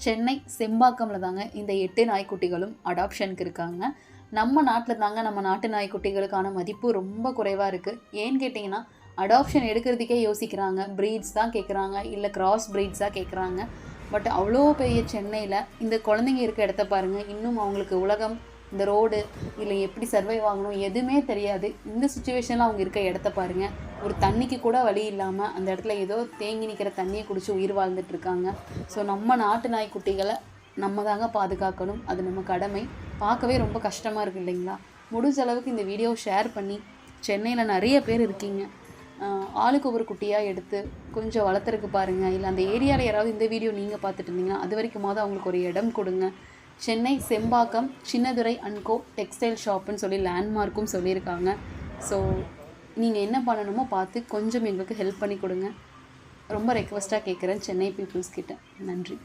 சென்னை செம்பாக்கமில் தாங்க இந்த எட்டு நாய்க்குட்டிகளும் அடாப்ஷனுக்கு இருக்காங்க. நம்ம நாட்டில் தாங்க நம்ம நாட்டு நாய்க்குட்டிகளுக்கான மதிப்பு ரொம்ப குறைவாக இருக்குது ஏன்னு கேட்டிங்கன்னா அடாப்ஷன் எடுக்கிறதுக்கே யோசிக்கிறாங்க. ப்ரீட்ஸ் தான் கேட்குறாங்க இல்லை கிராஸ் ப்ரீட்ஸ் தான் கேட்குறாங்க பட் அவ்வளோ பெரிய சென்னையில் இந்த குழந்தைங்க இருக்க இடத்த பாருங்கள் இன்னும் அவங்களுக்கு உலகம் இந்த ரோடு இல்லை எப்படி சர்வைவ் ஆகணும் எதுவுமே தெரியாது. இந்த சுச்சுவேஷனில் அவங்க இருக்க இடத்த பாருங்கள் ஒரு தண்ணிக்கு கூட வழி இல்லாமல் அந்த இடத்துல ஏதோ தேங்கி நிற்கிற தண்ணியை குடித்து உயிர் வாழ்ந்துட்டு இருக்காங்க. ஸோ நம்ம நாட்டு நாய்க்குட்டிகளை நம்ம தாங்க பாதுகாக்கணும். அது நம்ம கடமை. பார்க்கவே ரொம்ப கஷ்டமாக இருக்குது இல்லைங்களா? முடிஞ்ச அளவுக்கு இந்த வீடியோ ஷேர் பண்ணி சென்னையில் நிறைய பேர் இருக்கீங்க. ஆளுக்கு ஒவ்வொரு குட்டியாக எடுத்து கொஞ்சம் வளர்த்துறக்கு பாருங்கள் இல்லை அந்த ஏரியாவில் யாராவது இந்த வீடியோ நீங்கள் பார்த்துட்டு இருந்தீங்கன்னா அது வரைக்குமாவது அவங்களுக்கு ஒரு இடம் கொடுங்க. Chennai Sembakkam Chinnadurai and co textile ஷாப்புன்னு சொல்லி லேண்ட்மார்க்கும் சொல்லியிருக்காங்க. ஸோ நீங்கள் என்ன பண்ணணுமோ பார்த்து கொஞ்சம் எங்களுக்கு ஹெல்ப் பண்ணி கொடுங்க. ரொம்ப ரெக்வஸ்ட்டாக கேட்குறேன் சென்னை பீப்புள்ஸ் கிட்ட. நன்றி.